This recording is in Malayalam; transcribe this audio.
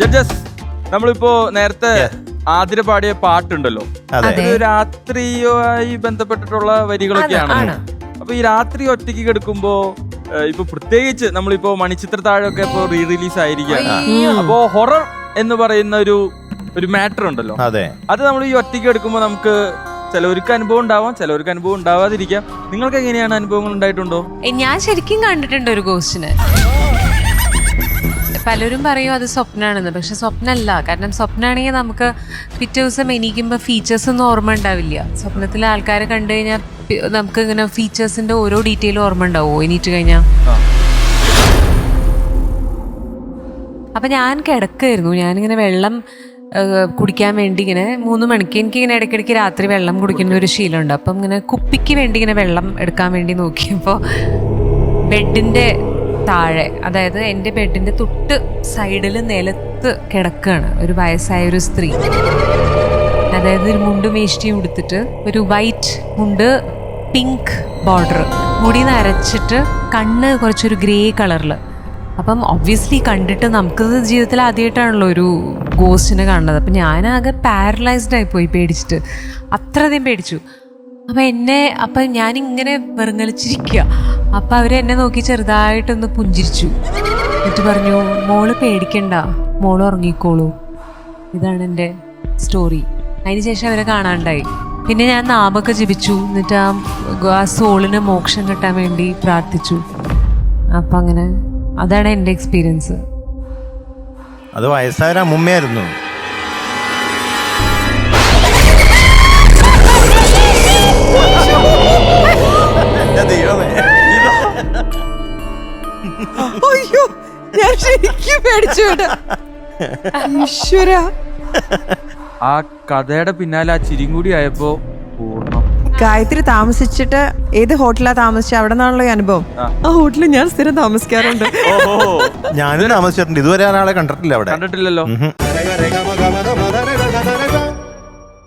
ജഡ്ജസ് നമ്മളിപ്പോ നേരത്തെ ആതിര പാടിയ പാട്ടുണ്ടല്ലോ. അതെ. രാത്രിയുമായി ബന്ധപ്പെട്ടിട്ടുള്ള വരികളൊക്കെയാണ്. അപ്പൊ ഈ രാത്രി ഒറ്റയ്ക്ക് കിടക്കുമ്പോ ഇപ്പൊ പ്രത്യേകിച്ച് നമ്മളിപ്പോ മണിച്ചിത്ര താഴൊക്കെ ഇപ്പൊ റീ റിലീസ് ആയിരിക്കുകയാണ്. അപ്പോ ഹൊറർ എന്ന് പറയുന്ന ഒരു ഒരു മാറ്റർ ഉണ്ടല്ലോ. അതെ. അത് നമ്മൾ ഈ ഒറ്റയ്ക്ക് എടുക്കുമ്പോൾ നമുക്ക് ചിലവർക്ക് അനുഭവം ഉണ്ടാവാം ചിലവർക്ക് അനുഭവം ഉണ്ടാവാതിരിക്കാം. നിങ്ങൾക്ക് എങ്ങനെയാണ് അനുഭവങ്ങൾ ഉണ്ടായിട്ടുണ്ടോ? ഞാൻ ശരിക്കും കണ്ടിട്ടുണ്ട് ഒരു ഗോസ്റ്റിനെ പലരും പറയും അത് സ്വപ്നമാണെന്ന് പക്ഷെ സ്വപ്നമല്ല കാരണം സ്വപ്നമാണെങ്കിൽ നമുക്ക് പിറ്റേ ദിവസം എണീക്കുമ്പോൾ ഫീച്ചേഴ്സ് ഒന്നും ഓർമ്മ ഉണ്ടാവില്ല. സ്വപ്നത്തിലെ ആൾക്കാരെ കണ്ടു കഴിഞ്ഞാൽ നമുക്ക് ഇങ്ങനെ ഫീച്ചേഴ്സിന്റെ ഓരോ ഡീറ്റെയിലും ഓർമ്മ ഉണ്ടാവുമോ എണീറ്റ് കഴിഞ്ഞാൽ അപ്പം ഞാൻ കിടക്കായിരുന്നു. ഞാനിങ്ങനെ വെള്ളം കുടിക്കാൻ വേണ്ടി ഇങ്ങനെ മൂന്ന് മണിക്ക് എനിക്ക് ഇങ്ങനെ ഇടയ്ക്കിടയ്ക്ക് രാത്രി വെള്ളം കുടിക്കുന്ന ഒരു ശീലമുണ്ട്. അപ്പം ഇങ്ങനെ കുപ്പിക്ക് വേണ്ടി ഇങ്ങനെ വെള്ളം എടുക്കാൻ വേണ്ടി നോക്കിയപ്പോൾ ബെഡിന്റെ താഴെ അതായത് എന്റെ ബെഡിന്റെ തൊട്ട് സൈഡിൽ നിലത്ത് കിടക്കുകയാണ് ഒരു വയസ്സായ ഒരു സ്ത്രീ. അതായത് ഒരു മുണ്ടും വേഷ്ടിയും ഉടുത്തിട്ട് ഒരു വൈറ്റ് മുണ്ട് പിങ്ക് ബോർഡർ. മുടി നരച്ചിട്ട് കണ്ണ് കുറച്ചൊരു ഗ്രേ കളറിൽ അപ്പം ഒബ്വിയസ്ലി കണ്ടിട്ട് നമുക്ക് ജീവിതത്തിൽ ആദ്യമായിട്ടാണല്ലോ ഒരു ഗോസ്റ്റിനെ കാണുന്നത്. അപ്പം ഞാനാകെ പാരലൈസ്ഡ് പോയി പേടിച്ചിട്ട്. അത്രയധികം പേടിച്ചു. അപ്പം എന്നെ അപ്പൊ ഞാൻ ഇങ്ങനെ വെറുങ്ങലിച്ചിരിക്കുക അപ്പം അവർ എന്നെ നോക്കി ചെറുതായിട്ടൊന്ന് പുഞ്ചിരിച്ചു. എന്നിട്ട് പറഞ്ഞു മോൾ പേടിക്കണ്ട മോൾ ഉറങ്ങിക്കോളൂ. ഇതാണ് എന്റെ സ്റ്റോറി. അതിനുശേഷം അവരെ കാണാണ്ടായി. പിന്നെ ഞാൻ നാമൊക്കെ ജപിച്ചു. എന്നിട്ട് ആ സോളിന് മോക്ഷം കിട്ടാൻ വേണ്ടി പ്രാർത്ഥിച്ചു. അപ്പം അങ്ങനെ അതാണ് എന്റെ എക്സ്പീരിയൻസ്. അത് വയസ്സായ അമ്മുമ്മയായിരുന്നു. അയ്യോ ഞാൻ ശരിക്കും പേടിച്ചു ഈശ്വര. ആ കഥയുടെ പിന്നാലെ ആ ചിരിയും കൂടി ആയപ്പോ പൂർണം. ഗായത്രി താമസിച്ചിട്ട് ഏത് ഹോട്ടലാ താമസിച്ചത് അവിടെ നിന്നാണല്ലോ ഈ അനുഭവം. ആ. ഹോട്ടലിൽ ഞാൻ സ്ഥിരം താമസിക്കാറുണ്ട്. ഓഹോ ഞാനും താമസിച്ചിട്ടുണ്ട്. ഇതുവരെ ആളെ കണ്ടിട്ടില്ല അവിടെ. കണ്ടിട്ടില്ലല്ലോ.